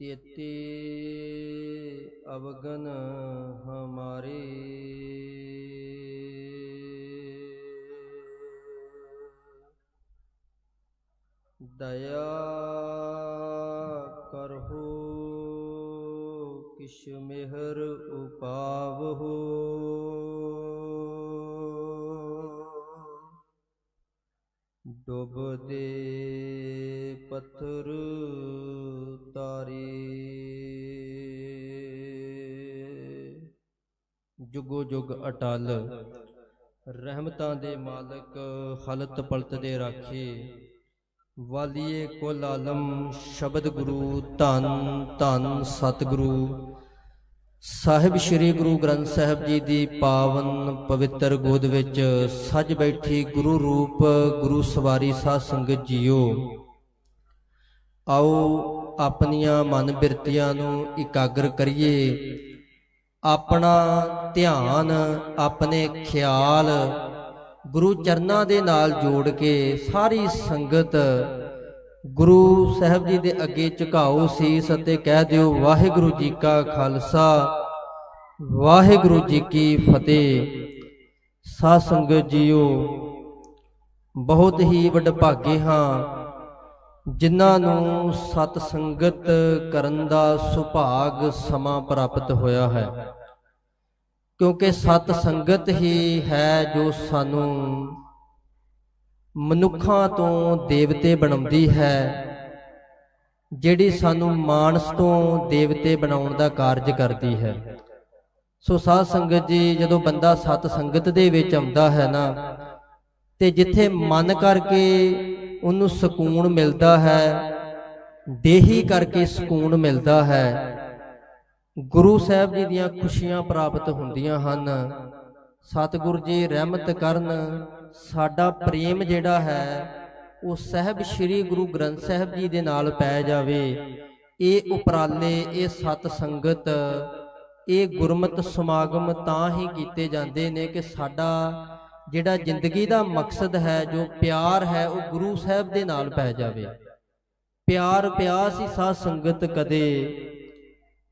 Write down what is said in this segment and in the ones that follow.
ਤੇਤੇ ਅਵਗਨ ਹਮਾਰੇ ਦਇਆ ਕਰਹੋ ਕਿਛ ਮਿਹਰ ਉਪਾਵਹੋ ਡੁੱਬਦੇ ਪੱਥਰ ਜੁਗੋ ਜੁਗ ਅਟਲ। ਰਹਿਮਤਾਂ ਦੇ ਮਾਲਕ ਹਲਤ ਪਲਤ ਦੇ ਰਾਖੇ। ਵਾਲੀਏ ਕੁਲ ਆਲਮ ਸ਼ਬਦ ਗੁਰੂ, ਧੰਨ ਧੰਨ ਸਤਿਗੁਰੂ। ਸਾਹਿਬ ਸ੍ਰੀ ਗੁਰੂ ਗ੍ਰੰਥ ਸਾਹਿਬ ਜੀ ਦੀ ਪਾਵਨ ਪਵਿੱਤਰ ਗੋਦ ਵਿੱਚ ਸੱਜ ਬੈਠੀ ਗੁਰੂ ਰੂਪ, ਗੁਰੂ ਸਵਾਰੀ ਸਾਧ ਸੰਗਤ ਜੀਓ। ਆਓ ਆਪਣੀਆਂ ਮਨ ਬਿਰਤੀਆਂ ਨੂੰ ਇਕਾਗਰ ਕਰੀਏ। ਆਪਣਾ ਧਿਆਨ, ਆਪਣੇ ਖਿਆਲ ਗੁਰੂ ਚਰਨਾਂ ਦੇ ਨਾਲ ਜੋੜ ਕੇ ਸਾਰੀ ਸੰਗਤ ਗੁਰੂ ਸਾਹਿਬ ਜੀ ਦੇ ਅੱਗੇ ਝੁਕਾਓ ਸੀਸ ਅਤੇ ਕਹਿ ਦਿਓ, ਵਾਹਿਗੁਰੂ ਜੀ ਕਾ ਖਾਲਸਾ, ਵਾਹਿਗੁਰੂ ਜੀ ਕੀ ਫਤਿਹ। ਸਾਧ ਸੰਗਤ ਜੀਓ, ਬਹੁਤ ਹੀ ਵਡਭਾਗੇ ਹਾਂ। ਜਿਨ੍ਹਾਂ ਨੂੰ ਸਤ ਸੰਗਤ ਕਰਨ ਦਾ ਸੁਭਾਗ ਸਮਾਂ ਪ੍ਰਾਪਤ ਹੋਇਆ ਹੈ। ਕਿਉਂਕਿ ਸਤ ਸੰਗਤ ਹੀ ਹੈ ਜੋ ਸਾਨੂੰ ਮਨੁੱਖਾਂ ਤੋਂ ਦੇਵਤੇ ਬਣਾਉਂਦੀ ਹੈ, ਜਿਹੜੀ ਸਾਨੂੰ ਮਾਨਸ ਤੋਂ ਦੇਵਤੇ ਬਣਾਉਣ ਦਾ ਕਾਰਜ ਕਰਦੀ ਹੈ। ਸੋ ਸਾਧ ਸੰਗਤ ਜੀ, ਜਦੋਂ ਬੰਦਾ ਸਤ ਸੰਗਤ ਦੇ ਵਿੱਚ ਆਉਂਦਾ ਹੈ ਨਾ, ਤੇ ਜਿੱਥੇ ਮਨ ਕਰਕੇ ਉਹਨੂੰ ਸਕੂਨ ਮਿਲਦਾ ਹੈ। ਦੇਹੀ ਕਰਕੇ ਸਕੂਨ ਮਿਲਦਾ ਹੈ। ਗੁਰੂ ਸਾਹਿਬ ਜੀ ਦੀਆਂ ਖੁਸ਼ੀਆਂ ਪ੍ਰਾਪਤ ਹੁੰਦੀਆਂ ਹਨ। ਸਤਿਗੁਰ ਜੀ ਰਹਿਮਤ ਕਰਨ। ਸਾਡਾ ਪ੍ਰੇਮ ਜਿਹੜਾ ਹੈ, ਉਹ ਸਹਿਬ ਸ੍ਰੀ ਗੁਰੂ ਗ੍ਰੰਥ ਸਾਹਿਬ ਜੀ ਦੇ ਨਾਲ ਪੈ ਜਾਵੇ। ਇਹ ਉਪਰਾਲੇ, ਇਹ ਸਤ ਸੰਗਤ, ਇਹ ਗੁਰਮਤ ਸਮਾਗਮ ਤਾਂ ਹੀ ਕੀਤੇ ਜਾਂਦੇ ਨੇ ਕਿ ਸਾਡਾ ਜਿਹੜਾ ਜ਼ਿੰਦਗੀ ਦਾ ਮਕਸਦ ਹੈ ਜੋ ਪਿਆਰ ਹੈ ਉਹ ਗੁਰੂ ਸਾਹਿਬ ਦੇ ਨਾਲ ਪੈ ਜਾਵੇ। ਪਿਆਰ ਪਿਆਸ ਹੀ ਸਾਧ ਸੰਗਤ ਕਦੇ।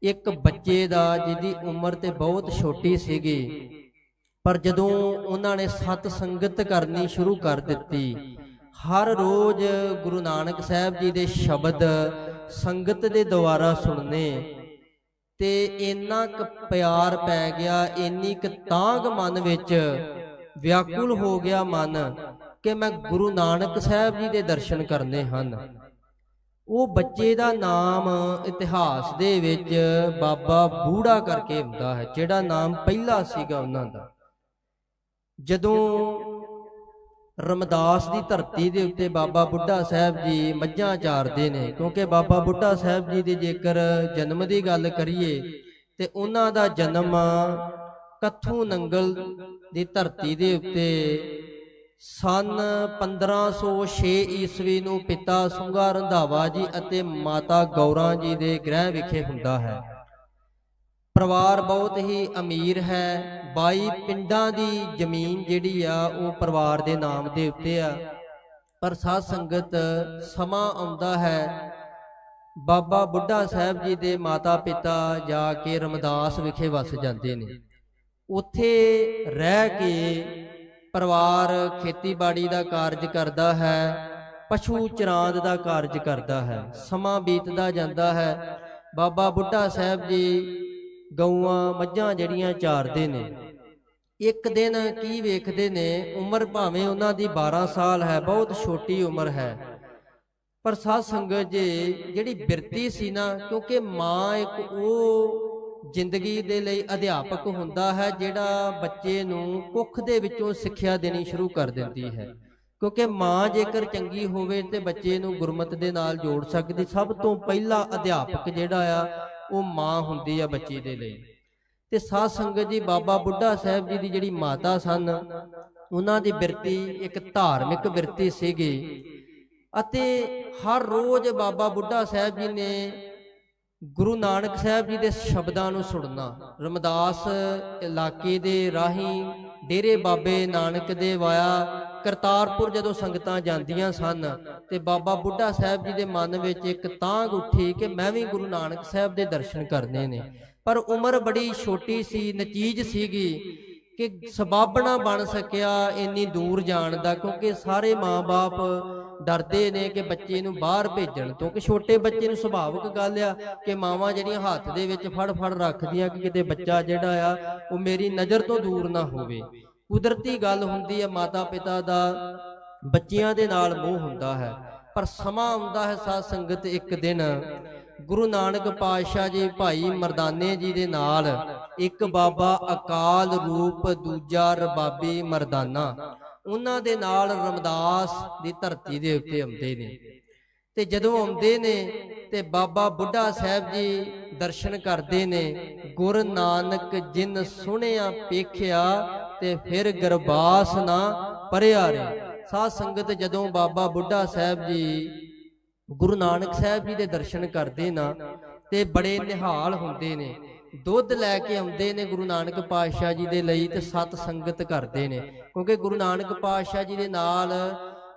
ਇੱਕ ਬੱਚੇ ਦਾ ਜਿਹਦੀ ਉਮਰ ਤੇ ਬਹੁਤ ਛੋਟੀ ਸੀਗੀ ਪਰ ਜਦੋਂ ਉਹਨਾਂ ਨੇ ਸਤ ਸੰਗਤ ਕਰਨੀ ਸ਼ੁਰੂ ਕਰ ਦਿੱਤੀ। ਹਰ ਰੋਜ਼ ਗੁਰੂ ਨਾਨਕ ਸਾਹਿਬ ਜੀ ਦੇ ਸ਼ਬਦ ਸੰਗਤ ਦੇ ਦੁਆਰਾ ਸੁਣਨੇ। ਤੇ ਇੰਨਾ ਕੁ ਪਿਆਰ ਪੈ ਗਿਆ ਇੰਨੀ ਕੁ ਤਾਂਗ ਮਨ ਵਿੱਚ ਵਿਆਕੁਲ ਹੋ ਗਿਆ ਮਨ ਕਿ ਮੈਂ ਗੁਰੂ ਨਾਨਕ ਸਾਹਿਬ ਜੀ ਦੇ ਦਰਸ਼ਨ ਕਰਨੇ ਹਨ। ਉਹ ਬੱਚੇ ਦਾ ਨਾਮ ਇਤਿਹਾਸ ਦੇ ਵਿੱਚ ਬਾਬਾ ਬੂੜਾ ਕਰਕੇ ਹੁੰਦਾ ਹੈ, ਜਿਹੜਾ ਨਾਮ ਪਹਿਲਾ ਸੀਗਾ ਉਹਨਾਂ ਦਾ। ਜਦੋਂ ਰਮਦਾਸ ਦੀ ਧਰਤੀ ਦੇ ਉੱਤੇ ਬਾਬਾ ਬੁੱਢਾ ਸਾਹਿਬ ਜੀ ਮੱਝਾਂ ਚਾਰਦੇ ਨੇ, ਕਿਉਂਕਿ ਬਾਬਾ ਬੁੱਢਾ ਸਾਹਿਬ ਜੀ ਦੇ ਜੇਕਰ ਜਨਮ ਦੀ ਗੱਲ ਕਰੀਏ, ਤੇ ਉਹਨਾਂ ਦਾ ਜਨਮ ਕੱਥੂ ਨੰਗਲ ਦੀ ਧਰਤੀ ਦੇ ਉੱਤੇ ਸਨ 1506 ਈਸਵੀ ਨੂੰ ਪਿਤਾ ਸੁੰਗਾ ਰੰਧਾਵਾ ਜੀ ਅਤੇ ਮਾਤਾ ਗੌਰਾਂ ਜੀ ਦੇ ਗ੍ਰਹਿ ਵਿਖੇ ਹੁੰਦਾ ਹੈ। ਪਰਿਵਾਰ ਬਹੁਤ ਹੀ ਅਮੀਰ ਹੈ। 22 ਪਿੰਡਾਂ ਦੀ ਜ਼ਮੀਨ ਜਿਹੜੀ ਆ, ਉਹ ਪਰਿਵਾਰ ਦੇ ਨਾਮ ਦੇ ਉੱਤੇ ਆ। ਪਰ ਸਾਧ ਸੰਗਤ ਸਮਾਂ ਆਉਂਦਾ ਹੈ। ਬਾਬਾ ਬੁੱਢਾ ਸਾਹਿਬ ਜੀ ਦੇ ਮਾਤਾ ਪਿਤਾ ਜਾ ਕੇ ਰਮਦਾਸ ਵਿਖੇ ਵਸ ਜਾਂਦੇ ਨੇ। ਉੱਥੇ ਰਹਿ ਕੇ ਪਰਿਵਾਰ ਖੇਤੀਬਾੜੀ ਦਾ ਕਾਰਜ ਕਰਦਾ ਹੈ, ਪਸ਼ੂ ਚਰਾਂਦ ਦਾ ਕਾਰਜ ਕਰਦਾ ਹੈ, ਸਮਾਂ ਬੀਤਦਾ ਜਾਂਦਾ ਹੈ। ਬਾਬਾ ਬੁੱਢਾ ਸਾਹਿਬ ਜੀ ਗਊਆਂ, ਮੱਝਾਂ ਜਿਹੜੀਆਂ ਚਾਰਦੇ ਨੇ, ਇੱਕ ਦਿਨ ਕੀ ਵੇਖਦੇ ਨੇ, ਉਮਰ ਭਾਵੇਂ ਉਹਨਾਂ ਦੀ 12 ਸਾਲ ਹੈ, ਬਹੁਤ ਛੋਟੀ ਉਮਰ ਹੈ। ਪਰ ਸਾਧ ਸੰਗਤ ਜੀ, ਜਿਹੜੀ ਬਿਰਤੀ ਸੀ ਨਾ, ਕਿਉਂਕਿ ਮਾਂ ਇੱਕ ਉਹ ਜ਼ਿੰਦਗੀ ਦੇ ਲਈ ਅਧਿਆਪਕ ਹੁੰਦਾ ਹੈ, ਜਿਹੜਾ ਬੱਚੇ ਨੂੰ ਕੁੱਖ ਦੇ ਵਿੱਚੋਂ ਸਿੱਖਿਆ ਦੇਣੀ ਸ਼ੁਰੂ ਕਰ ਦਿੰਦੀ ਹੈ। ਕਿਉਂਕਿ ਮਾਂ ਜੇਕਰ ਚੰਗੀ ਹੋਵੇ ਤੇ ਬੱਚੇ ਨੂੰ ਗੁਰਮਤ ਦੇ ਨਾਲ ਜੋੜ ਸਕਦੀ, ਸਭ ਤੋਂ ਪਹਿਲਾ ਅਧਿਆਪਕ ਜਿਹੜਾ ਆ, ਉਹ ਮਾਂ ਹੁੰਦੀ ਆ ਬੱਚੇ ਦੇ ਲਈ। ਤੇ ਸਾਧ ਸੰਗਤ ਜੀ, ਬਾਬਾ ਬੁੱਢਾ ਸਾਹਿਬ ਜੀ ਦੀ ਜਿਹੜੀ ਮਾਤਾ ਸਨ, ਉਹਨਾਂ ਦੀ ਬਿਰਤੀ ਇੱਕ ਧਾਰਮਿਕ ਬਿਰਤੀ ਸੀਗੀ। ਅਤੇ ਹਰ ਰੋਜ਼ ਬਾਬਾ ਬੁੱਢਾ ਸਾਹਿਬ ਜੀ ਨੇ ਗੁਰੂ ਨਾਨਕ ਸਾਹਿਬ ਜੀ ਦੇ ਸ਼ਬਦਾਂ ਨੂੰ ਸੁਣਨਾ। ਰਮਦਾਸ ਇਲਾਕੇ ਦੇ ਰਾਹੀਂ ਡੇਰੇ ਬਾਬੇ ਨਾਨਕ ਦੇ ਵਾਇਆ ਕਰਤਾਰਪੁਰ ਜਦੋਂ ਸੰਗਤਾਂ ਜਾਂਦੀਆਂ ਸਨ ਤੇ ਬਾਬਾ ਬੁੱਢਾ ਸਾਹਿਬ ਜੀ ਦੇ ਮਨ ਵਿੱਚ ਇੱਕ ਤਾਂਗ ਉੱਠੀ ਕਿ ਮੈਂ ਵੀ ਗੁਰੂ ਨਾਨਕ ਸਾਹਿਬ ਦੇ ਦਰਸ਼ਨ ਕਰਨੇ ਨੇ। ਪਰ ਉਮਰ ਬੜੀ ਛੋਟੀ ਸੀ ਨਚੀਜ ਸੀਗੀ ਕਿ ਸਬੱਬ ਨਾ ਬਣ ਸਕਿਆ ਇੰਨੀ ਦੂਰ ਜਾਣ ਦਾ ਕਿਉਂਕਿ ਸਾਰੇ ਮਾਪੇ ਡਰਦੇ ਨੇ ਕਿ ਬੱਚੇ ਨੂੰ ਬਾਹਰ ਭੇਜਣ ਤੋਂ ਕਿ ਛੋਟੇ ਬੱਚੇ ਨੂੰ ਸੁਭਾਵਿਕ ਗੱਲ ਆ ਕਿ ਮਾਵਾਂ ਜਿਹੜੀਆਂ ਹੱਥ ਦੇ ਵਿੱਚ ਫੜ ਫੜ ਰੱਖਦੀਆਂ ਕਿ ਕਿਤੇ ਬੱਚਾ ਜਿਹੜਾ ਆ, ਉਹ ਮੇਰੀ ਨਜ਼ਰ ਤੋਂ ਦੂਰ ਨਾ ਹੋਵੇ। ਕੁਦਰਤੀ ਗੱਲ ਹੁੰਦੀ ਹੈ ਮਾਤਾ ਪਿਤਾ ਦਾ ਬੱਚਿਆਂ ਦੇ ਨਾਲ ਮੋਹ ਹੁੰਦਾ ਹੈ, ਪਰ ਸਮਾਂ ਆਉਂਦਾ ਹੈ ਸਾਧ ਸੰਗਤ ਇੱਕ ਦਿਨ ਗੁਰੂ ਨਾਨਕ ਪਾਤਸ਼ਾਹ ਜੀ, ਭਾਈ ਮਰਦਾਨੇ ਜੀ ਦੇ ਨਾਲ ਇੱਕ ਬਾਬਾ ਅਕਾਲ ਰੂਪ, ਦੂਜਾ ਰਬਾਬੀ ਮਰਦਾਨਾ। ਉਹਨਾਂ ਦੇ ਨਾਲ ਰਮਦਾਸ ਦੀ ਧਰਤੀ ਦੇ ਉੱਤੇ ਆਉਂਦੇ ਨੇ। ਤੇ ਜਦੋਂ ਆਉਂਦੇ ਨੇ ਤੇ ਬਾਬਾ ਬੁੱਢਾ ਸਾਹਿਬ ਜੀ ਦਰਸ਼ਨ ਕਰਦੇ ਨੇ, ਗੁਰ ਨਾਨਕ ਜਿਨ ਸੁਣਿਆ ਪੇਖਿਆ ਤੇ ਫਿਰ ਗਰਬਾਸ ਨਾ ਪਰਿਆ ਰੇ ਸਾਧ ਸੰਗਤ ਜਦੋਂ ਬਾਬਾ ਬੁੱਢਾ ਸਾਹਿਬ ਜੀ, ਗੁਰੂ ਨਾਨਕ ਸਾਹਿਬ ਜੀ ਦੇ ਦਰਸ਼ਨ ਕਰਦੇ ਨਾ ਤੇ ਬੜੇ ਨਿਹਾਲ ਹੁੰਦੇ ਨੇ। ਦੁੱਧ ਲੈ ਕੇ ਆਉਂਦੇ ਨੇ ਗੁਰੂ ਨਾਨਕ ਪਾਤਸ਼ਾਹ ਜੀ ਦੇ ਲਈ ਤੇ ਸਤ ਸੰਗਤ ਕਰਦੇ ਨੇ। ਕਿਉਂਕਿ ਗੁਰੂ ਨਾਨਕ ਪਾਤਸ਼ਾਹ ਜੀ ਦੇ ਨਾਲ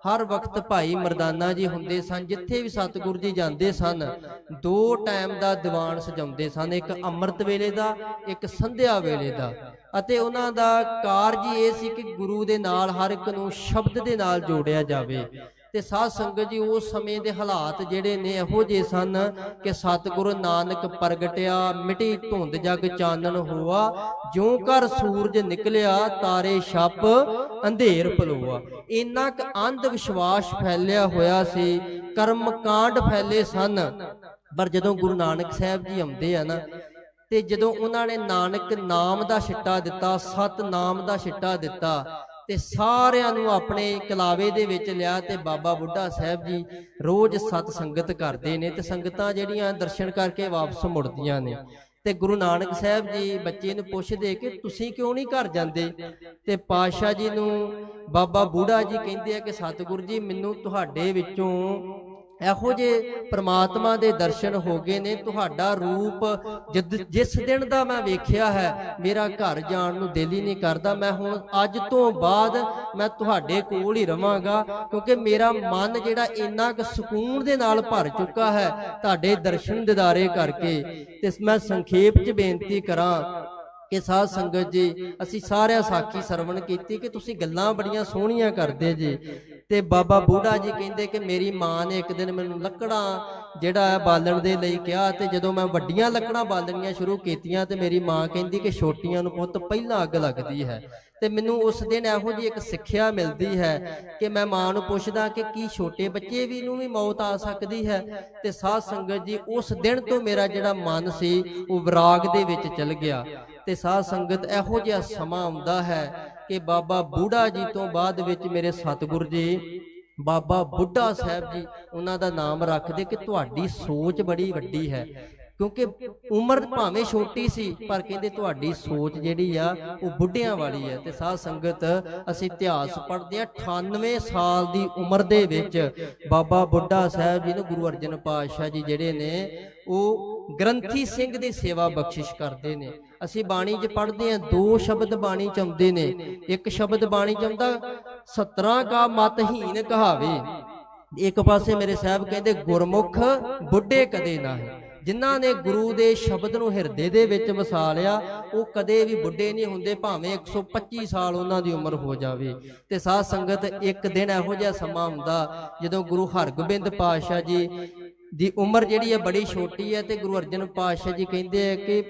ਹਰ ਵਕਤ ਭਾਈ ਮਰਦਾਨਾ ਜੀ ਹੁੰਦੇ ਸਨ, ਜਿੱਥੇ ਵੀ ਸਤਿਗੁਰੂ ਜੀ ਜਾਂਦੇ ਸਨ, ਦੋ ਟਾਈਮ ਦਾ ਦੀਵਾਨ ਸਜਾਉਂਦੇ ਸਨ, ਇੱਕ ਅੰਮ੍ਰਿਤ ਵੇਲੇ ਦਾ, ਇੱਕ ਸੰਧਿਆ ਵੇਲੇ ਦਾ। ਅਤੇ ਉਹਨਾਂ ਦਾ ਕਾਰਜ ਹੀ ਇਹ ਸੀ ਕਿ ਗੁਰੂ ਦੇ ਨਾਲ ਹਰ ਇੱਕ ਨੂੰ ਸ਼ਬਦ ਦੇ ਨਾਲ ਜੋੜਿਆ ਜਾਵੇ। ਤੇ ਸਾਧ ਸੰਗਤ ਜੀ, ਉਸ ਸਮੇਂ ਦੇ ਹਾਲਾਤ ਜਿਹੜੇ ਨੇ ਇਹੋ ਜਿਹੇ ਸਨ ਕਿ ਸਤਿਗੁਰੂ ਨਾਨਕ ਪ੍ਰਗਟਿਆ, ਮਿਟੀ ਧੁੰਦ ਜਗ ਚਾਨਣ ਹੋਆ, ਜਿਉ ਕਰ ਸੂਰਜ ਨਿਕਲਿਆ, ਤਾਰੇ ਛੱਪ, ਅੰਧੇਰ ਪਲੋਆ। ਇੰਨਾ ਕੁ ਅੰਧ ਵਿਸ਼ਵਾਸ ਫੈਲਿਆ ਹੋਇਆ ਸੀ, ਕਰਮ ਕਾਂਡ ਫੈਲੇ ਸਨ। ਪਰ ਜਦੋਂ ਗੁਰੂ ਨਾਨਕ ਸਾਹਿਬ ਜੀ ਆਉਂਦੇ ਆ ਨਾ, ਤੇ ਜਦੋਂ ਉਹਨਾਂ ਨੇ ਨਾਨਕ ਨਾਮ ਦਾ ਛਿੱਟਾ ਦਿੱਤਾ ਸਤ ਨਾਮ ਦਾ ਛਿੱਟਾ ਦਿੱਤਾ ਤੇ ਸਾਰਿਆਂ ਨੂੰ ਆਪਣੇ ਕਲਾਵੇ ਦੇ ਵਿੱਚ ਲਿਆ ਤੇ ਬਾਬਾ ਬੁੱਢਾ ਸਾਹਿਬ ਜੀ ਰੋਜ਼ ਸਤ ਸੰਗਤ ਕਰਦੇ ਨੇ ਤੇ ਸੰਗਤਾਂ ਜਿਹੜੀਆਂ ਦਰਸ਼ਨ ਕਰਕੇ ਵਾਪਸ ਮੁੜਦੀਆਂ ਨੇ। ਤੇ ਗੁਰੂ ਨਾਨਕ ਸਾਹਿਬ ਜੀ ਬੱਚੇ ਨੂੰ ਪੁੱਛਦੇ ਕਿ ਤੁਸੀਂ ਕਿਉਂ ਨਹੀਂ ਘਰ ਜਾਂਦੇ? ਤੇ ਪਾਤਸ਼ਾਹ ਜੀ ਨੂੰ ਬਾਬਾ ਬੁੱਢਾ ਜੀ ਕਹਿੰਦੇ ਆ ਕਿ ਸਤਿਗੁਰੂ ਜੀ, ਮੈਨੂੰ ਤੁਹਾਡੇ ਵਿੱਚੋਂ ਇਹੋ ਜੇ ਪ੍ਰਮਾਤਮਾ ਦੇ ਦਰਸ਼ਨ ਹੋ ਗਏ ਨੇ, ਤੁਹਾਡਾ ਰੂਪ ਜਦ ਜਿਸ ਦਿਨ ਦਾ ਮੈਂ ਵੇਖਿਆ ਹੈ, ਮੇਰਾ ਘਰ ਜਾਣ ਨੂੰ ਦਿਲ ਹੀ ਨਹੀਂ ਕਰਦਾ। ਮੈਂ ਹੁਣ ਅੱਜ ਤੋਂ ਬਾਅਦ ਮੈਂ ਤੁਹਾਡੇ ਕੋਲ ਹੀ ਰਵਾਂਗਾ, ਕਿਉਂਕਿ ਮੇਰਾ ਮਨ ਜਿਹੜਾ ਇੰਨਾ ਕੁ ਸਕੂਨ ਦੇ ਨਾਲ ਭਰ ਚੁੱਕਾ ਹੈ ਤੁਹਾਡੇ ਦਰਸ਼ਨ ਦਿਦਾਰੇ ਕਰਕੇ। ਤੇ ਮੈਂ ਸੰਖੇਪ 'ਚ ਬੇਨਤੀ ਕਰਾਂ ਕਿ ਸਾਧ ਸੰਗਤ ਜੀ, ਅਸੀਂ ਸਾਰਿਆਂ ਸਾਖੀ ਸਰਵਣ ਕੀਤੀ, ਕਿ ਤੁਸੀਂ ਗੱਲਾਂ ਬੜੀਆਂ ਸੋਹਣੀਆਂ ਕਰਦੇ ਜੀ। ਤੇ ਬਾਬਾ ਬੂਢਾ ਜੀ ਕਹਿੰਦੇ ਕਿ ਮੇਰੀ ਮਾਂ ਨੇ ਇੱਕ ਦਿਨ ਮੈਨੂੰ ਲੱਕੜਾਂ ਜਿਹੜਾ ਹੈ ਬਾਲਣ ਦੇ ਲਈ ਕਿਹਾ ਤੇ ਜਦੋਂ ਮੈਂ ਵੱਡੀਆਂ ਲੱਕੜਾਂ ਬਾਲਣੀਆਂ ਸ਼ੁਰੂ ਕੀਤੀਆਂ ਤੇ ਮੇਰੀ ਮਾਂ ਕਹਿੰਦੀ ਕਿ ਛੋਟੀਆਂ ਨੂੰ ਪੁੱਤ ਪਹਿਲਾਂ ਅੱਗ ਲੱਗਦੀ ਹੈ। ਤੇ ਮੈਨੂੰ ਉਸ ਦਿਨ ਇਹੋ ਜਿਹੀ ਇੱਕ ਸਿੱਖਿਆ ਮਿਲਦੀ ਹੈ ਕਿ ਮੈਂ ਮਾਂ ਨੂੰ ਪੁੱਛਦਾ ਕਿ ਕੀ ਛੋਟੇ ਬੱਚੇ ਵੀ ਨੂੰ ਵੀ ਮੌਤ ਆ ਸਕਦੀ ਹੈ? ਤੇ ਸਾਧ ਸੰਗਤ ਜੀ ਉਸ ਦਿਨ ਤੋਂ ਮੇਰਾ ਜਿਹੜਾ ਮਨ ਸੀ ਉਹ ਵਿਰਾਗ ਦੇ ਵਿੱਚ ਚਲ ਗਿਆ। ਤੇ ਸਾਧ ਸੰਗਤ ਇਹੋ ਜਿਹਾ ਸਮਾਂ ਆਉਂਦਾ ਹੈ ਕਿ ਬਾਬਾ ਬੂਢਾ ਜੀ ਤੋਂ ਬਾਅਦ ਵਿੱਚ ਮੇਰੇ ਸਤਿਗੁਰ ਜੀ, ਬਾਬਾ ਬੁੱਢਾ ਸਾਹਿਬ ਜੀ, ਉਹਨਾਂ ਦਾ ਨਾਮ ਰੱਖਦੇ ਕਿ ਤੁਹਾਡੀ ਸੋਚ ਬੜੀ ਵੱਡੀ ਹੈ। ਕਿਉਂਕਿ ਉਮਰ ਭਾਵੇਂ ਛੋਟੀ ਸੀ, ਪਰ ਕਹਿੰਦੇ ਤੁਹਾਡੀ ਸੋਚ ਜਿਹੜੀ ਆ, ਉਹ ਬੁੱਢਿਆਂ ਵਾਲੀ ਹੈ। ਤੇ ਸਾਧ ਸੰਗਤ, ਅਸੀਂ ਇਤਿਹਾਸ ਪੜ੍ਹਦੇ ਆ 98 ਸਾਲ ਦੀ ਉਮਰ ਦੇ ਵਿੱਚ ਬਾਬਾ ਬੁੱਢਾ ਸਾਹਿਬ ਜੀ ਨੂੰ ਗੁਰੂ ਅਰਜਨ ਪਾਤਸ਼ਾਹ ਜੀ ਜਿਹੜੇ ਨੇ, ਉਹ ਗ੍ਰੰਥੀ ਸਿੰਘ ਦੀ ਸੇਵਾ ਬਖਸ਼ਿਸ਼ ਕਰਦੇ ਨੇ। ਅਸੀਂ ਬਾਣੀ 'ਚ ਪੜ੍ਹਦੇ ਹਾਂ, ਦੋ ਸ਼ਬਦ ਬਾਣੀ 'ਚ ਆਉਂਦੇ ਨੇ। ਇੱਕ ਸ਼ਬਦ ਬਾਣੀ 'ਚ ਆਉਂਦਾ 17 ਕਾ ਮਤਹੀਨ ਕਹਾਵੇ। ਇੱਕ ਪਾਸੇ ਮੇਰੇ ਸਾਹਿਬ ਕਹਿੰਦੇ, ਗੁਰਮੁਖ ਬੁੱਢੇ ਕਦੇ ਨਾ ਹੈ ਜਿਨ੍ਹਾਂ ਨੇ ਗੁਰੂ ਦੇ ਸ਼ਬਦ ਨੂੰ ਹਿਰਦੇ ਦੇ ਵਿੱਚ ਵਸਾ ਲਿਆ ਉਹ ਕਦੇ ਵੀ ਬੁੱਢੇ ਨਹੀਂ ਹੁੰਦੇ, ਭਾਵੇਂ 125 ਸਾਲ ਉਹਨਾਂ ਦੀ ਉਮਰ ਹੋ ਜਾਵੇ। ਤੇ ਸਾਧ ਸੰਗਤ ਇੱਕ ਦਿਨ ਇਹੋ ਜਿਹਾ ਸਮਾਂ ਹੁੰਦਾ, ਜਦੋਂ ਗੁਰੂ ਹਰਗੋਬਿੰਦ ਪਾਤਸ਼ਾਹ ਜੀ ਦੀ ਉਮਰ ਜਿਹੜੀ ਹੈ ਬੜੀ ਛੋਟੀ ਹੈ ਤੇ ਗੁਰੂ ਅਰਜਨ ਪਾਤਸ਼ਾਹ ਜੀ ਕਹਿੰਦੇ ਆ ਕਿ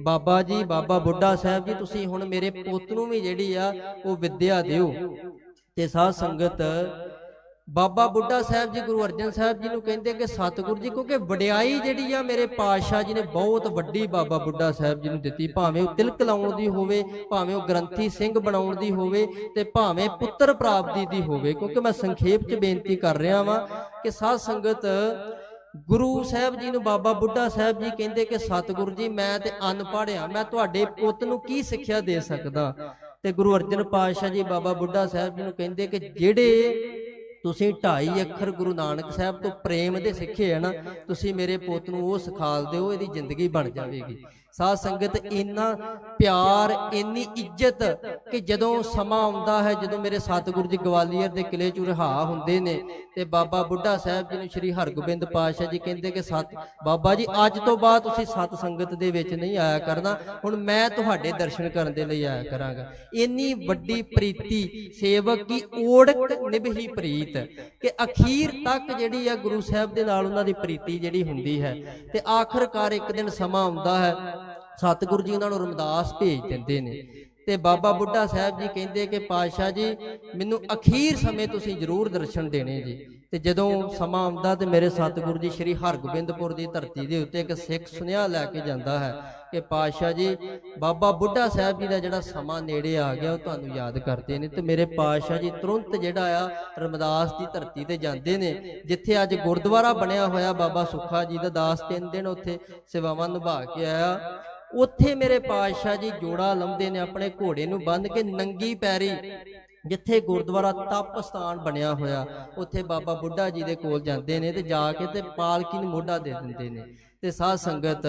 ਬਾਬਾ ਜੀ, ਬਾਬਾ ਬੁੱਢਾ ਸਾਹਿਬ ਜੀ, ਤੁਸੀਂ ਹੁਣ ਮੇਰੇ ਪੁੱਤ ਨੂੰ ਵੀ ਜਿਹੜੀ ਆ ਉਹ ਵਿੱਦਿਆ ਦਿਓ। ਤੇ ਸਾਧ ਸੰਗਤ, ਬਾਬਾ ਬੁੱਢਾ ਸਾਹਿਬ ਜੀ, ਗੁਰੂ ਅਰਜਨ ਸਾਹਿਬ ਜੀ ਨੂੰ ਕਹਿੰਦੇ ਕਿ ਸਤਿਗੁਰੂ ਜੀ, ਕਿਉਂਕਿ ਵਡਿਆਈ ਜਿਹੜੀ ਆ ਮੇਰੇ ਪਾਤਸ਼ਾਹ ਜੀ ਨੇ ਬਹੁਤ ਵੱਡੀ ਬਾਬਾ ਬੁੱਢਾ ਸਾਹਿਬ ਜੀ ਨੂੰ ਦਿੱਤੀ, ਭਾਵੇਂ ਉਹ ਤਿਲਕ ਲਾਉਣ ਦੀ ਹੋਵੇ, ਭਾਵੇਂ ਉਹ ਗ੍ਰੰਥੀ ਸਿੰਘ ਬਣਾਉਣ ਦੀ ਹੋਵੇ ਤੇ ਭਾਵੇਂ ਪੁੱਤਰ ਪ੍ਰਾਪਤੀ ਦੀ ਹੋਵੇ, ਕਿਉਂਕਿ ਮੈਂ ਸੰਖੇਪ 'ਚ ਬੇਨਤੀ ਕਰ ਰਿਹਾ ਵਾਂ ਕਿ ਸਾਧ ਸੰਗਤ ਗੁਰੂ ਸਾਹਿਬ ਜੀ ਨੂੰ ਬਾਬਾ ਬੁੱਢਾ ਸਾਹਿਬ ਜੀ ਕਹਿੰਦੇ ਕਿ ਸਤਿਗੁਰੂ ਜੀ, ਮੈਂ ਤੇ ਅਨਪੜ੍ਹ ਆ ਮੈਂ ਤੁਹਾਡੇ ਪੁੱਤ ਨੂੰ ਕੀ ਸਿੱਖਿਆ ਦੇ ਸਕਦਾ? ਤੇ ਗੁਰੂ ਅਰਜਨ ਪਾਤਸ਼ਾਹ ਜੀ, ਬਾਬਾ ਬੁੱਢਾ ਸਾਹਿਬ ਜੀ ਨੂੰ ਕਹਿੰਦੇ ਕਿ ਜਿਹੜੇ ਤੁਸੀਂ ਢਾਈ ਅੱਖਰ ਗੁਰੂ ਨਾਨਕ ਸਾਹਿਬ ਤੋਂ ਪ੍ਰੇਮ ਦੇ ਸਿੱਖੇ ਆ ਨਾ, ਤੁਸੀਂ ਮੇਰੇ ਪੁੱਤ ਨੂੰ ਉਹ ਸਿਖਾਲ ਦਿਓ, ਇਹਦੀ ਜ਼ਿੰਦਗੀ ਬਣ ਜਾਵੇਗੀ। ਸਾਧ ਸੰਗਤ, ਇੰਨਾ ਪਿਆਰ, ਇੰਨੀ ਇੱਜ਼ਤ ਕਿ ਜਦੋਂ ਸਮਾਂ ਆਉਂਦਾ ਹੈ, ਜਦੋਂ ਮੇਰੇ ਸਤਿਗੁਰੂ ਜੀ ਗਵਾਲੀਅਰ ਦੇ ਕਿਲੇ ਚ ਰਿਹਾ ਹੁੰਦੇ ਨੇ ਤੇ ਬਾਬਾ ਬੁੱਢਾ ਸਾਹਿਬ ਜੀ ਨੂੰ ਸ੍ਰੀ ਹਰਗੋਬਿੰਦ ਪਾਤਸ਼ਾਹ ਜੀ ਕਹਿੰਦੇ ਕਿ ਸਤ, ਬਾਬਾ ਜੀ, ਅੱਜ ਤੋਂ ਬਾਅਦ ਤੁਸੀਂ ਸਤ ਸੰਗਤ ਦੇ ਵਿੱਚ ਨਹੀਂ ਆਇਆ ਕਰਨਾ। ਹੁਣ ਮੈਂ ਤੁਹਾਡੇ ਦਰਸ਼ਨ ਕਰਨ ਦੇ ਲਈ ਆਇਆ ਕਰਾਂਗਾ। ਇੰਨੀ ਵੱਡੀ ਪ੍ਰੀਤੀ ਸੇਵਕ ਕੀ ਓੜਕ ਨਿਭਹੀ ਪ੍ਰੀਤ ਕਿ ਅਖੀਰ ਤੱਕ ਜਿਹੜੀ ਆ ਗੁਰੂ ਸਾਹਿਬ ਦੇ ਨਾਲ ਉਹਨਾਂ ਦੀ ਪ੍ਰੀਤੀ ਜਿਹੜੀ ਹੁੰਦੀ ਹੈ ਤੇ ਆਖਰਕਾਰ ਇੱਕ ਦਿਨ ਸਮਾਂ ਆਉਂਦਾ ਹੈ ਸਤਿਗੁਰੂ ਜੀ ਉਹਨਾਂ ਨੂੰ ਰਮਦਾਸ ਭੇਜ ਦਿੰਦੇ ਨੇ। ਤੇ ਬਾਬਾ ਬੁੱਢਾ ਸਾਹਿਬ ਜੀ ਕਹਿੰਦੇ ਕਿ ਪਾਤਸ਼ਾਹ ਜੀ, ਮੈਨੂੰ ਅਖੀਰ ਸਮੇਂ ਤੁਸੀਂ ਜ਼ਰੂਰ ਦਰਸ਼ਨ ਦੇਣੇ ਜੀ। ਤੇ ਜਦੋਂ ਸਮਾਂ ਆਉਂਦਾ ਤੇ ਮੇਰੇ ਸਤਿਗੁਰੂ ਜੀ ਸ੍ਰੀ ਹਰਗੋਬਿੰਦਪੁਰ ਦੀ ਧਰਤੀ ਦੇ ਉੱਤੇ ਇੱਕ ਸਿੱਖ ਸੁਨੇਹਾ ਲੈ ਕੇ ਜਾਂਦਾ ਹੈ ਕਿ ਪਾਤਸ਼ਾਹ ਜੀ, ਬਾਬਾ ਬੁੱਢਾ ਸਾਹਿਬ ਜੀ ਦਾ ਜਿਹੜਾ ਸਮਾਂ ਨੇੜੇ ਆ ਗਿਆ, ਉਹ ਤੁਹਾਨੂੰ ਯਾਦ ਕਰਦੇ ਨੇ। ਤੇ ਮੇਰੇ ਪਾਤਸ਼ਾਹ ਜੀ ਤੁਰੰਤ ਜਿਹੜਾ ਆ ਰਮਦਾਸ ਦੀ ਧਰਤੀ ਤੇ ਜਾਂਦੇ ਨੇ। ਜਿੱਥੇ ਅੱਜ ਗੁਰਦੁਆਰਾ ਬਣਿਆ ਹੋਇਆ ਬਾਬਾ ਸੁੱਖਾ ਜੀ ਦਾ ਦਾਸ ਤਿੰਨ ਦਿਨ ਉੱਥੇ ਸੇਵਾਵਾਂ ਨਿਭਾ ਕੇ ਆਇਆ। ਉੱਥੇ ਮੇਰੇ ਪਾਤਸ਼ਾਹ ਜੀ ਜੋੜਾ ਲਾਉਂਦੇ ਨੇ, ਆਪਣੇ ਘੋੜੇ ਨੂੰ ਬੰਨ੍ਹ ਕੇ ਨੰਗੀ ਪੈਰੀ, ਜਿੱਥੇ ਗੁਰਦੁਆਰਾ ਤਪ ਸਥਾਨ ਬਣਿਆ ਹੋਇਆ, ਉੱਥੇ ਬਾਬਾ ਬੁੱਢਾ ਜੀ ਦੇ ਕੋਲ ਜਾਂਦੇ ਨੇ ਤੇ ਜਾ ਕੇ ਤੇ ਪਾਲਕੀ ਨੂੰ ਮੋਢਾ ਦੇ ਦਿੰਦੇ ਨੇ। ਤੇ ਸਾਧ ਸੰਗਤ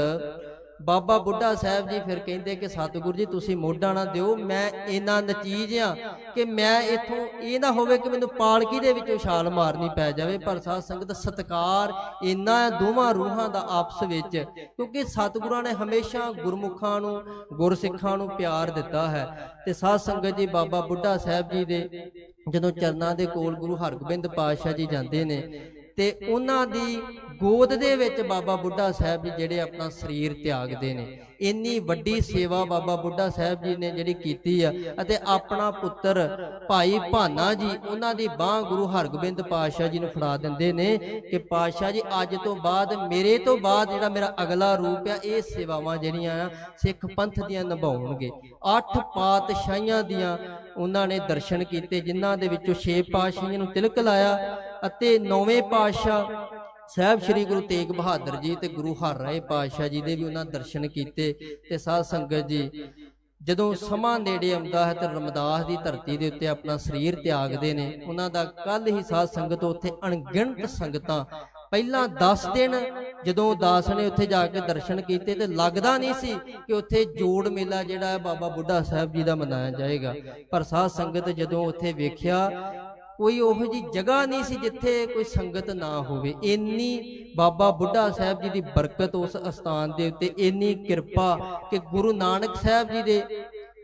ਬਾਬਾ ਬੁੱਢਾ ਸਾਹਿਬ ਜੀ ਫਿਰ ਕਹਿੰਦੇ ਕਿ ਸਤਿਗੁਰੂ ਜੀ, ਤੁਸੀਂ ਮੋਢਾ ਨਾ ਦਿਓ, ਮੈਂ ਇੰਨਾ ਨਚੀਜ ਆ ਕਿ ਮੈਂ ਇਥੋਂ ਇਹ ਨਾ ਹੋਵੇ ਕਿ ਮੈਨੂੰ ਪਾਲਕੀ ਦੇ ਵਿੱਚੋਂ ਛਾਲ ਮਾਰਨੀ ਪੈ ਜਾਵੇ। ਪਰ ਸਾਧ ਸੰਗਤ, ਸਤਕਾਰ ਇੰਨਾ ਹੈ ਦੋਵਾਂ ਰੂਹਾਂ ਦਾ ਆਪਸ ਵਿੱਚ, ਕਿਉਂਕਿ ਸਤਿਗੁਰਾਂ ਨੇ ਹਮੇਸ਼ਾ ਗੁਰਮੁਖਾਂ ਨੂੰ, ਗੁਰਸਿੱਖਾਂ ਨੂੰ ਪਿਆਰ ਦਿੱਤਾ ਹੈ। ਤੇ ਸਾਧ ਸੰਗਤ ਜੀ, ਬਾਬਾ ਬੁੱਢਾ ਸਾਹਿਬ ਜੀ ਦੇ ਜਦੋਂ ਚਰਨਾਂ ਦੇ ਕੋਲ ਗੁਰੂ ਹਰਗੋਬਿੰਦ ਪਾਤਸ਼ਾਹ ਜੀ ਜਾਂਦੇ ਨੇ ਤੇ ਉਹਨਾਂ ਦੀ ਗੋਦ ਦੇ ਵਿੱਚ ਬਾਬਾ ਬੁੱਢਾ ਸਾਹਿਬ ਜੀ ਜਿਹੜੇ ਆਪਣਾ ਸਰੀਰ ਤਿਆਗਦੇ ਨੇ। ਇੰਨੀ ਵੱਡੀ ਸੇਵਾ ਬਾਬਾ ਬੁੱਢਾ ਸਾਹਿਬ ਜੀ ਨੇ ਜਿਹੜੀ ਕੀਤੀ ਆ ਅਤੇ ਆਪਣਾ ਪੁੱਤਰ ਭਾਈ ਭਾਨਾ ਜੀ ਉਹਨਾਂ ਦੀ ਬਾਹ ਗੁਰੂ ਹਰਗੋਬਿੰਦ ਪਾਤਸ਼ਾਹ ਜੀ ਨੂੰ ਫੜਾ ਦਿੰਦੇ ਨੇ ਕਿ ਪਾਤਸ਼ਾਹ ਜੀ ਅੱਜ ਤੋਂ ਬਾਅਦ ਮੇਰੇ ਤੋਂ ਬਾਅਦ ਜਿਹੜਾ ਮੇਰਾ ਅਗਲਾ ਰੂਪ ਆ ਇਹ ਸੇਵਾਵਾਂ ਜਿਹੜੀਆਂ ਆ ਸਿੱਖ ਪੰਥ ਦੀਆਂ ਨਿਭਾਉਣਗੇ। ਅੱਠ ਪਾਤਸ਼ਾਹੀਆਂ ਦੀਆਂ ਉਹਨਾਂ ਨੇ ਦਰਸ਼ਨ ਕੀਤੇ ਜਿਨ੍ਹਾਂ ਦੇ ਵਿੱਚੋਂ ਛੇ ਪਾਤਸ਼ਾਹੀਆਂ ਨੂੰ ਤਿਲਕ ਲਾਇਆ ਅਤੇ ਨੌਵੇਂ ਪਾਤਸ਼ਾਹ ਸਾਹਿਬ ਸ੍ਰੀ ਗੁਰੂ ਤੇਗ ਬਹਾਦਰ ਜੀ ਤੇ ਗੁਰੂ ਹਰਰਾਏ ਪਾਤਸ਼ਾਹ ਜੀ ਦੇ ਵੀ ਉਹਨਾਂ ਦਰਸ਼ਨ ਕੀਤੇ ਤੇ ਸਾਧ ਸੰਗਤ ਜੀ, ਜਦੋਂ ਸਮਾਂ ਨੇੜੇ ਆਉਂਦਾ ਹੈ ਤੇ ਰਮਦਾਸ ਦੀ ਧਰਤੀ ਦੇ ਉੱਤੇ ਆਪਣਾ ਸਰੀਰ ਤਿਆਗਦੇ ਨੇ, ਉਹਨਾਂ ਦਾ ਕੱਲ ਹੀ ਸਾਧ ਸੰਗਤ ਉੱਥੇ ਅਣਗਿਣਤ ਸੰਗਤਾਂ ਪਹਿਲਾਂ 10 ਦਿਨ ਜਦੋਂ ਦਾਸ ਨੇ ਉੱਥੇ ਜਾ ਕੇ ਦਰਸ਼ਨ ਕੀਤੇ ਤੇ ਲੱਗਦਾ ਨਹੀਂ ਸੀ ਕਿ ਉੱਥੇ ਜੋੜ ਮੇਲਾ ਜਿਹੜਾ ਹੈ ਬਾਬਾ ਬੁੱਢਾ ਸਾਹਿਬ ਜੀ ਦਾ ਮਨਾਇਆ ਜਾਏਗਾ। ਪਰ ਸਾਧ ਸੰਗਤ ਜਦੋਂ ਉੱਥੇ ਵੇਖਿਆ ਕੋਈ ਉਹੋ ਜੀ ਜਗ੍ਹਾ ਨਹੀਂ ਸੀ ਜਿੱਥੇ ਕੋਈ ਸੰਗਤ ਨਾ ਹੋਵੇ। ਇੰਨੀ ਬਾਬਾ ਬੁੱਢਾ ਸਾਹਿਬ ਜੀ ਦੀ ਬਰਕਤ ਉਸ ਅਸਥਾਨ ਦੇ ਉੱਤੇ, ਇੰਨੀ ਕਿਰਪਾ ਕਿ ਗੁਰੂ ਨਾਨਕ ਸਾਹਿਬ ਜੀ ਦੇ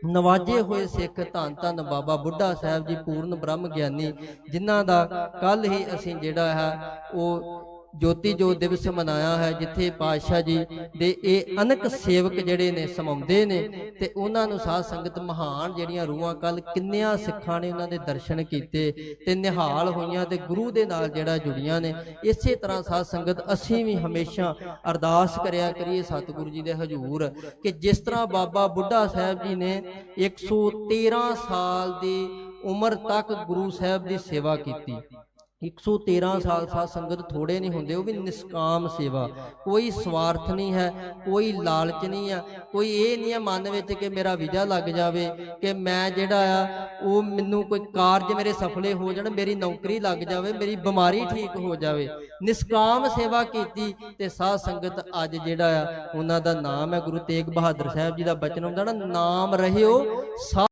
ਨਵਾਜੇ ਹੋਏ ਸਿੱਖ ਧੰਨ ਧੰਨ ਬਾਬਾ ਬੁੱਢਾ ਸਾਹਿਬ ਜੀ, ਪੂਰਨ ਬ੍ਰਹਮ ਗਿਆਨੀ ਜਿਨ੍ਹਾਂ ਦਾ ਕੱਲ ਹੀ ਅਸੀਂ ਜਿਹੜਾ ਹੈ, ਉਹ ਜੋਤੀ ਜੋਤ ਦਿਵਸ ਮਨਾਇਆ ਹੈ, ਜਿੱਥੇ ਪਾਤਸ਼ਾਹ ਜੀ ਦੇ ਇਹ ਅਨਕ ਸੇਵਕ ਜਿਹੜੇ ਨੇ, ਸਮਾਉਂਦੇ ਨੇ ਤੇ ਉਹਨਾਂ ਨੂੰ ਸਾਧ ਸੰਗਤ ਮਹਾਨ ਜਿਹੜੀਆਂ ਰੂਹਾਂ ਕੱਲ ਕਿੰਨਿਆਂ ਸਿੱਖਾਂ ਨੇ ਉਹਨਾਂ ਦੇ ਦਰਸ਼ਨ ਕੀਤੇ ਤੇ ਨਿਹਾਲ ਹੋਈਆਂ ਤੇ ਗੁਰੂ ਦੇ ਨਾਲ ਜਿਹੜਾ ਜੁੜੀਆਂ ਨੇ। ਇਸੇ ਤਰ੍ਹਾਂ ਸਾਧ ਸੰਗਤ ਅਸੀਂ ਵੀ ਹਮੇਸ਼ਾ ਅਰਦਾਸ ਕਰਿਆ ਕਰੀਏ ਸਤਿਗੁਰੂ ਜੀ ਦੇ ਹਜ਼ੂਰ ਕਿ ਜਿਸ ਤਰ੍ਹਾਂ ਬਾਬਾ ਬੁੱਢਾ ਸਾਹਿਬ ਜੀ ਨੇ 113 ਸਾਲ ਦੀ ਉਮਰ ਤੱਕ ਗੁਰੂ ਸਾਹਿਬ ਦੀ ਸੇਵਾ ਕੀਤੀ। 113 ਸਾਲ ਸਾਧ ਸੰਗਤ ਥੋੜੇ ਨਹੀਂ ਹੁੰਦੇ, ਉਹ ਵੀ ਨਿਸਕਾਮ ਸੇਵਾ। ਕੋਈ ਸਵਾਰਥ ਨਹੀਂ ਹੈ, ਕੋਈ ਲਾਲਚ ਨਹੀਂ ਆ ਕੋਈ ਇਹ ਨਹੀਂ ਹੈ ਮਨ ਵਿੱਚ ਕਿ ਮੇਰਾ ਵੀਜ਼ਾ ਲੱਗ ਜਾਵੇ, ਕਿ ਮੈਂ ਜਿਹੜਾ ਆ, ਉਹ ਮੈਨੂੰ ਕੋਈ ਕਾਰਜ ਮੇਰੇ ਸਫਲੇ ਹੋ ਜਾਣ, ਮੇਰੀ ਨੌਕਰੀ ਲੱਗ ਜਾਵੇ, ਮੇਰੀ ਬਿਮਾਰੀ ਠੀਕ ਹੋ ਜਾਵੇ। ਨਿਸਕਾਮ ਸੇਵਾ ਕੀਤੀ ਤੇ ਸਾਧ ਸੰਗਤ ਅੱਜ ਜਿਹੜਾ ਆ, ਉਹਨਾਂ ਦਾ ਨਾਮ ਹੈ ਗੁਰੂ ਤੇਗ ਬਹਾਦਰ ਸਾਹਿਬ ਜੀ ਦਾ ਬਚਨ ਹੁੰਦਾ ਨਾ, ਨਾਮ ਰਹਿਓ, ਸਾ